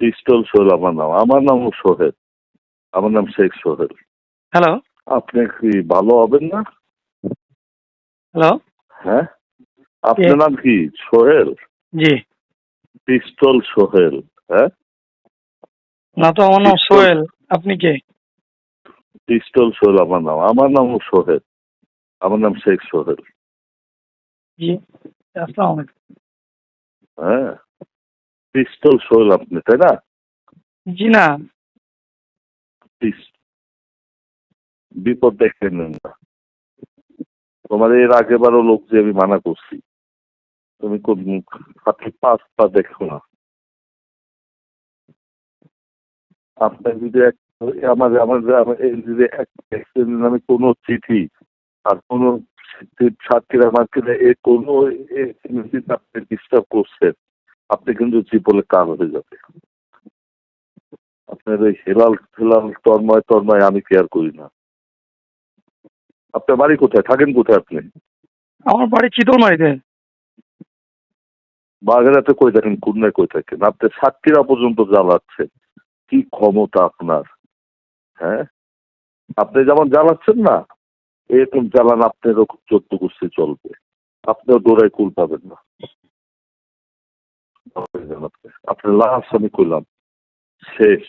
Pistol Sohel আমার নাম। আমার নাম সোহেল। আমার নাম শেখ সোহেল। হ্যালো। আপনি কি ভালো হবেন না? হ্যালো। হ্যাঁ? আপনার নাম কি? সোহেল? জি। পিস্তল সোহেল হ্যাঁ? না তো আমার নাম সোহেল। আপনি কে? পিস্তল সোহেল আমার নাম। আমার নাম সোহেল। আমার নাম শেখ সোহেল। জি। আসসালামু আলাইকুম। হ্যাঁ। পিস্তল সোহেল আপনি তাই না জি না বিপদ দেখে নেন না তোমার এর আগেবারও লোক যে আমি মানা করছি তুমি কোন হাতে পাঁচ পা দেখো না আপনার যদি এক আমার আমার যদি এক accident কোনো চিঠি আর কোনো সাতক্ষীরা মার্কেটে এ কোনো ডিস্টার্ব করছেন আপনি কিন্তু জীবনে কাল হয়ে যাবে। আপনার ওই হেলাল হেলাল তন্ময় তন্ময় আমি কেয়ার করি না। আপনার বাড়ি কোথায়? থাকেন কোথায় আপনি? আমার বাড়ি চিতলমারিতে। বাগেরাতে কই থাকেন? খুলনায় কই থাকেন? আপনি সাতক্ষীরা পর্যন্ত জ্বালাচ্ছেন। কি ক্ষমতা আপনার? হ্যাঁ? আপনি যেমন জ্বালাচ্ছেন না এরকম জ্বালান আপনারও চোদ্দ কুস্তি চলবে। আপনিও দৌড়ায় কুল পাবেন না। আপনি লাশ আমি করলাম শেষ